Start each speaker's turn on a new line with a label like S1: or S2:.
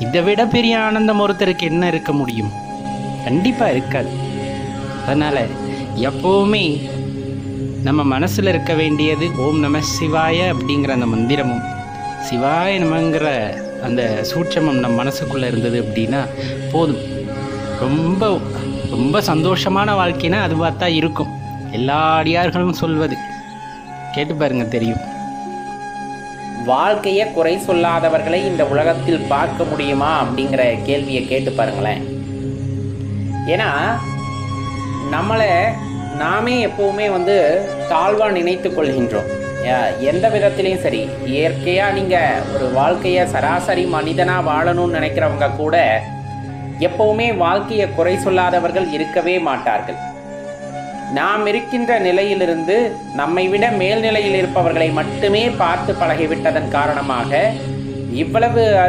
S1: இதை விட பெரிய ஆனந்தம் ஒருத்தருக்கு என்ன இருக்க முடியும்? கண்டிப்பாக இருக்காது. அதனால் எப்போவுமே நம்ம மனசில் இருக்க வேண்டியது ஓம் நம சிவாய அப்படிங்கிற அந்த மந்திரமும் சிவாய நமங்கிற அந்த சூட்சமம் நம் மனசுக்குள்ளே இருந்தது அப்படின்னா போதும். ரொம்ப ரொம்ப சந்தோஷமான வாழ்க்கைனா அது பார்த்தா இருக்கும். எல்லா அடியார்களும் சொல்வது. கேட்டு பாருங்கள் தெரியும்.
S2: வாழ்க்கையை குறை சொல்லாதவர்களை இந்த உலகத்தில் பார்க்க முடியுமா அப்படிங்கிற கேள்வியை கேட்டு பாருங்களேன். ஏன்னா நம்மளை நாமே எப்போவுமே வந்து தாழ்வாக நினைத்து கொள்கின்றோம். எந்த விதத்திலையும் சரி இயற்கையாக நீங்கள் ஒரு வாழ்க்கையை சராசரி மனிதனாக வாழணும்னு நினைக்கிறவங்க கூட எப்போவுமே வாழ்க்கையை குறை சொல்லாதவர்கள் இருக்கவே மாட்டார்கள். நாம் இருக்கின்ற நிலையிலிருந்து நம்மை விட மேல்நிலையில் இருப்பவர்களை மட்டுமே பார்த்து பழகிவிட்டதன் காரணமாக இவ்வளவு